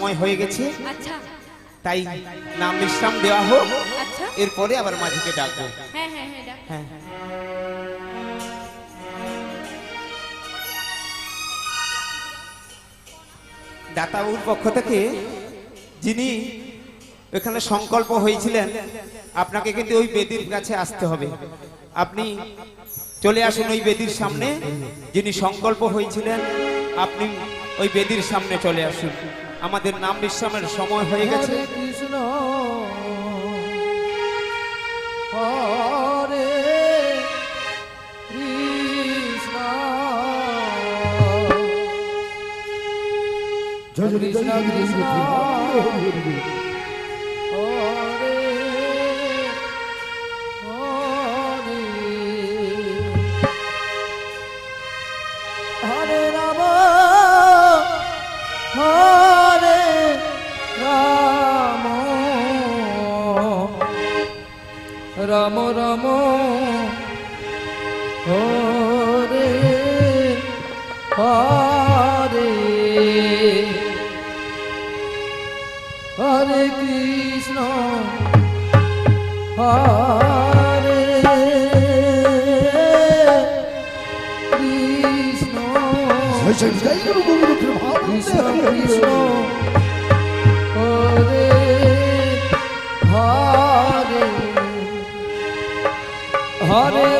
সময় হয়ে গেছে। আচ্ছা। তাই নাম বিশ্রাম দেওয়া হোক। আচ্ছা। এরপরে আবার মাঝিকে ডাকবো। হ্যাঁ হ্যাঁ হ্যাঁ। হ্যাঁ দাতাবুর পক্ষ থেকে যিনি এখানে সংকল্প হয়েছিলেন আপনাকে কিন্তু ওই বেদির কাছে আসতে হবে। আপনি চলে আসুন ওই বেদির সামনে। যিনি সংকল্প হয়েছিলেন আপনি ওই বেদির সামনে চলে আসুন। আমাদের নাম বিশ্রামের সময় হয়ে গেছে কৃষ্ণ কৃষ্ণ কৃষ্ণ হরে হরে কৃষ্ণ হরে কৃষ্ণ কৃষ্ণ কৃষ্ণ হরে হরে হরে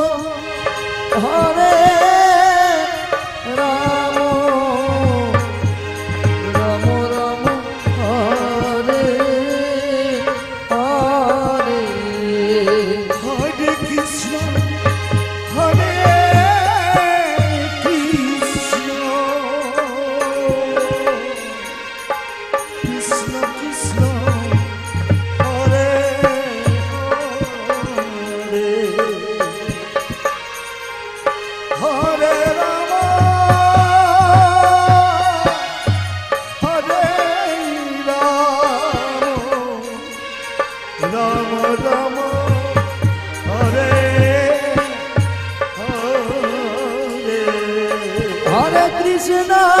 হরে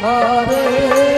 Hare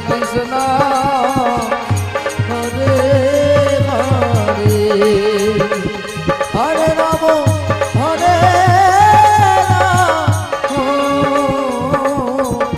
Krishna